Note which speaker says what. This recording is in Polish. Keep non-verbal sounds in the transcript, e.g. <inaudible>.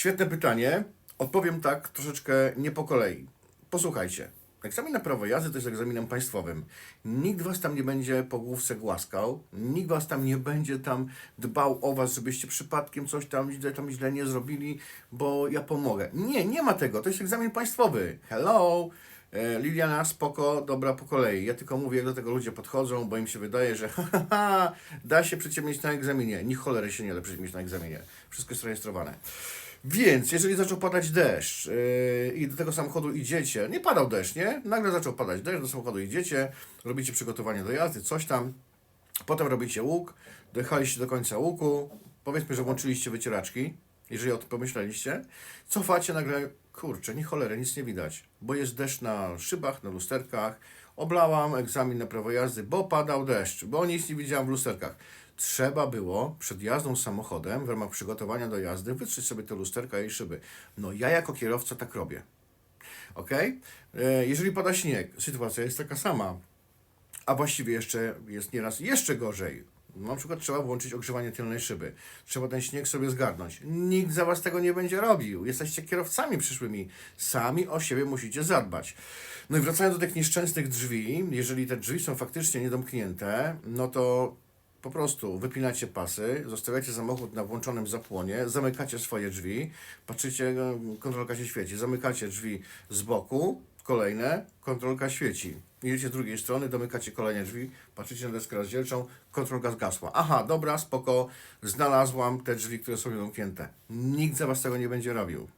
Speaker 1: Świetne pytanie. Odpowiem tak troszeczkę nie po kolei. Posłuchajcie. Egzamin na prawo jazdy to jest egzaminem państwowym. Nikt was tam nie będzie po główce głaskał, nikt was tam nie będzie tam dbał o was, żebyście przypadkiem coś tam źle, tam źle nie zrobili, bo ja pomogę. Nie, nie ma tego. To jest egzamin państwowy. Hello! E, Liliana, spoko, dobra po kolei. Ja tylko mówię, jak do tego ludzie podchodzą, bo im się wydaje, że <laughs> da się przyciemnić na egzaminie. Ni cholery się nie da przyciemnić na egzaminie. Wszystko jest rejestrowane. Więc jeżeli zaczął padać deszcz yy, i do tego samochodu idziecie, nie padał deszcz, nie? Nagle zaczął padać deszcz, do samochodu idziecie, robicie przygotowanie do jazdy, coś tam, potem robicie łuk, dojechaliście do końca łuku, powiedzmy, że włączyliście wycieraczki, jeżeli o tym pomyśleliście, cofacie nagle, kurczę, nie cholery, nic nie widać, bo jest deszcz na szybach, na lusterkach, oblałam egzamin na prawo jazdy, bo padał deszcz, bo nic nie widziałam w lusterkach. Trzeba było przed jazdą samochodem, w ramach przygotowania do jazdy, wytrzeć sobie te lusterka i szyby. No ja jako kierowca tak robię. Ok? Jeżeli pada śnieg, sytuacja jest taka sama a właściwie jeszcze jest nieraz jeszcze gorzej. Na przykład trzeba włączyć ogrzewanie tylnej szyby. Trzeba ten śnieg sobie zgarnąć. Nikt za was tego nie będzie robił. Jesteście kierowcami przyszłymi. Sami o siebie musicie zadbać. No i wracając do tych nieszczęsnych drzwi, jeżeli te drzwi są faktycznie niedomknięte, no to po prostu wypinacie pasy, zostawiacie samochód na włączonym zapłonie, zamykacie swoje drzwi, patrzycie, e, kontrolka się świeci, zamykacie drzwi z boku, kolejne, kontrolka świeci. Idziecie z drugiej strony, domykacie kolejne drzwi, patrzycie na deskę rozdzielczą, kontrolka zgasła. Aha, dobra, spoko, znalazłam te drzwi, które są niedomknięte. Nikt za was tego nie będzie robił.